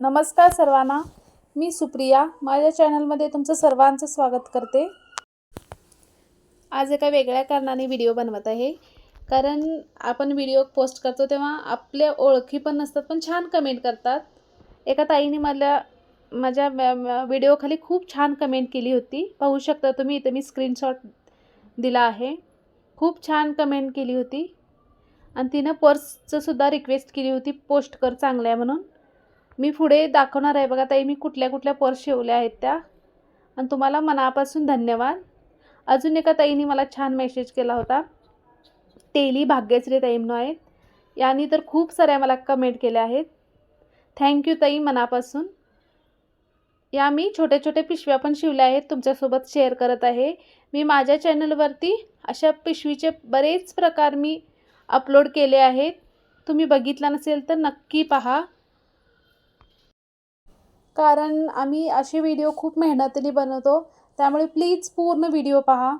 नमस्कार सर्वांना. मी सुप्रिया. माझ्या चॅनलमध्ये तुमचं सर्वांचं स्वागत करते. आज एका वेगळ्या कारणाने व्हिडिओ बनवत आहे. कारण आपण व्हिडिओ पोस्ट करतो तेव्हा आपल्या ओळखी पण नसतात पण छान कमेंट करतात. एका ताईने मला माझ्या व्हिडिओखाली खूप छान कमेंट केली होती. पाहू शकता तुम्ही इथं मी स्क्रीनशॉट दिला आहे. खूप छान कमेंट केली होती. आणि तिनं पर्सचंसुद्धा रिक्वेस्ट केली होती पोस्ट कर चांगल्या म्हणून. मी पुढे दाखवणार आहे बघा ताई मी कुठल्या कुठल्या पर्स शिवल्या आहेत त्या. आणि तुम्हाला मनापासून धन्यवाद. अजून एका ताईने मला छान मेसेज केला होता. तेली भाग्यश्री ताई म्हणून आहेत. यांनी तर खूप साऱ्या मला कमेंट केल्या आहेत. थँक्यू ताई मनापासून. या मी छोट्या छोट्या पिशव्या पण शिवल्या आहेत तुमच्यासोबत शेअर करत आहे. मी माझ्या चॅनलवरती अशा पिशवीचे बरेच प्रकार मी अपलोड केले आहेत. तुम्ही बघितला नसेल तर नक्की पहा. कारण आम्ही असे व्हिडिओ खूप मेहनतीने बनवतो. त्यामुळे प्लीज पूर्ण व्हिडिओ पहा.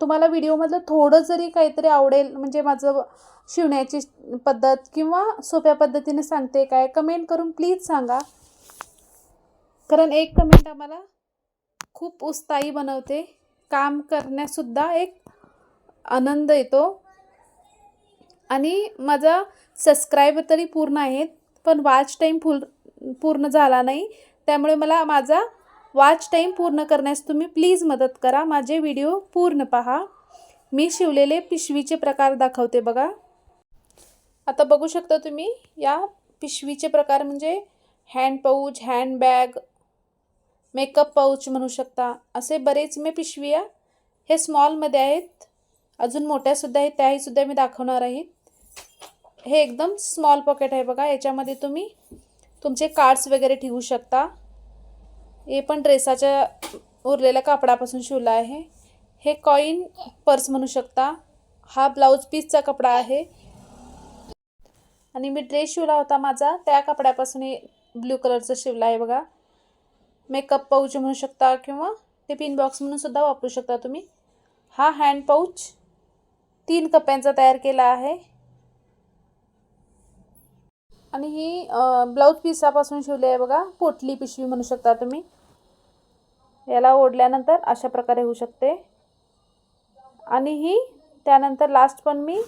तुम्हाला व्हिडिओमधलं थोडं जरी काहीतरी आवडेल म्हणजे माझं शिवण्याची पद्धत किंवा सोप्या पद्धतीने सांगते काय कमेंट करून प्लीज सांगा. कारण एक कमेंट आम्हाला खूप उत्साही बनवते. काम करण्यासुद्धा एक आनंद येतो. आणि माझा सबस्क्राईब तरी पूर्ण आहेत पण वॉच टाईम फुल पूर्ण झाला नाही. त्यामुळे मला माझा वॉच टाईम पूर्ण करण्यास तुम्ही प्लीज मदत करा. माझे व्हिडिओ पूर्ण पहा. मी शिवलेले पिशवीचे प्रकार दाखवते बघा. आता बघू शकता तुम्ही या पिशवीचे प्रकार म्हणजे hand pouch handbag makeup pouch म्हणू शकता. असे बरेच मी पिशविया हे स्मॉलमध्ये आहेत. अजून मोठ्यासुद्धा आहेत. त्याहीसुद्धा मी दाखवणार आहे. हे एकदम स्मॉल पॉकेट आहे बघा. याच्यामध्ये तुम्ही तुमचे कार्ड्स वगैरे ठेवू शकता. हे पण ड्रेसाच्या उरलेल्या कापडापासून शिवलं आहे. हे कॉईन पर्स म्हणू शकता. हा ब्लाऊज पीसचा कपडा आहे. आणि मी ड्रेस शिवला होता माझा. त्या कपड्यापासून हे ब्ल्यू कलरचं शिवला आहे बघा. मेकअप पाऊच म्हणू शकता किंवा ते बॉक्स म्हणून सुद्धा वापरू शकता तुम्ही. हा हँड पाऊच तीन कप्प्यांचा तयार केला आहे. आणि ही ब्लाऊज पिसापासून शिवली आहे बघा. पोटली पिशवी म्हणू शकता तुम्ही. याला ओढल्यानंतर अशा प्रकारे होऊ शकते. आणि ही त्यानंतर लास्ट पण मी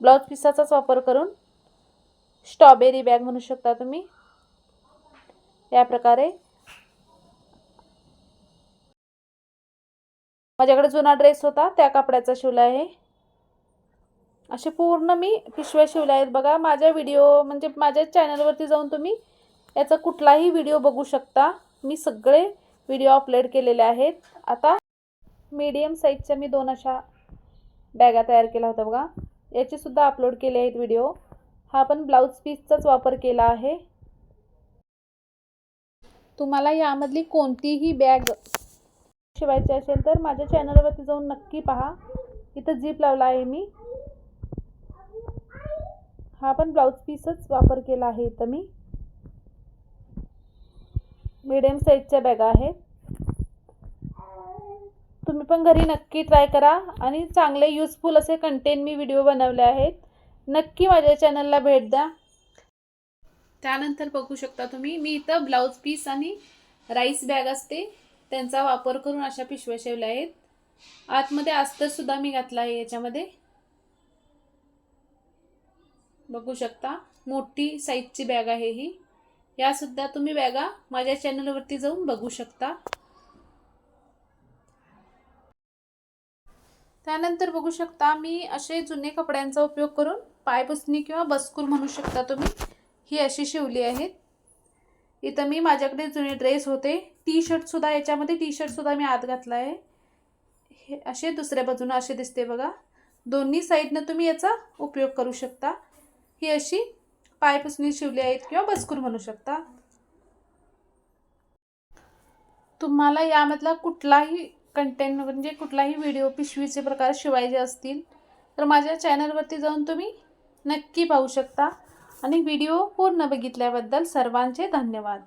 ब्लाऊज पिसाचाच वापर करून स्ट्रॉबेरी बॅग म्हणू शकता तुम्ही. या प्रकारे. माझ्याकडे जुना ड्रेस होता त्या कपड्याचा शिवला आहे. असे पूर्ण मी पिशव्या शिवल्या आहेत. बघा माझ्या व्हिडिओ म्हणजे माझ्या चॅनलवरती जाऊन तुम्ही याचा कुठलाही व्हिडिओ बघू शकता. मी सगळे व्हिडिओ अपलोड केलेले आहेत. आता मीडियम साईजच्या मी दोन अशा बॅगा तयार केला होता बघा. याचेसुद्धा अपलोड केले आहेत व्हिडिओ हा पण ब्लाऊज पीसचाच वापर केला आहे. तुम्हाला यामधली कोणतीही बॅग शिवायची असेल तर माझ्या चॅनलवरती जाऊन नक्की पहा. इथं जीप लावला आहे मी. हा पण ब्लाऊज पीसच वापर केला आहे इथं मी. मिडियम साईजच्या बॅगा आहेत. तुम्ही पण घरी नक्की ट्राय करा आणि चांगले युजफुल असे कंटेंट मी व्हिडिओ बनवले आहेत. नक्की माझ्या चॅनलला भेट द्या. त्यानंतर बघू शकता तुम्ही मी इथं ब्लाऊज पीस आणि राईस बॅग असते त्यांचा वापर करून अशा पिशव्या शिवल्या आहेत. आतमध्ये अस्तरसुद्धा मी घातला आहे याच्यामध्ये. बघू शकता. मोठी साईजची बॅग आहे ही. यासुद्धा तुम्ही बॅगा माझ्या चॅनलवरती जाऊन बघू शकता. त्यानंतर बघू शकता मी असे जुने कपड्यांचा उपयोग करून पायपुसणी किंवा बसकूल म्हणू शकता तुम्ही. ही अशी शिवली आहेत इथं मी माझ्याकडे जुने ड्रेस होते. टी शर्टसुद्धा याच्यामध्ये टी शर्टसुद्धा मी आत घातला आहे. हे असे दुसऱ्या बाजूनं असे दिसते बघा. दोन्ही साईडनं तुम्ही याचा उपयोग करू शकता. ही अशी पायपुसणी शिवली आहेत किंवा बसकूर म्हणू शकता. तुम्हाला यामधला कुठलाही कंटेंट म्हणजे कुठलाही व्हिडिओ पिशवीचे प्रकार शिवायचे असतील तर माझ्या चॅनलवरती जाऊन तुम्ही नक्की पाहू शकता. आणि व्हिडिओ पूर्ण बघितल्याबद्दल सर्वांचे धन्यवाद.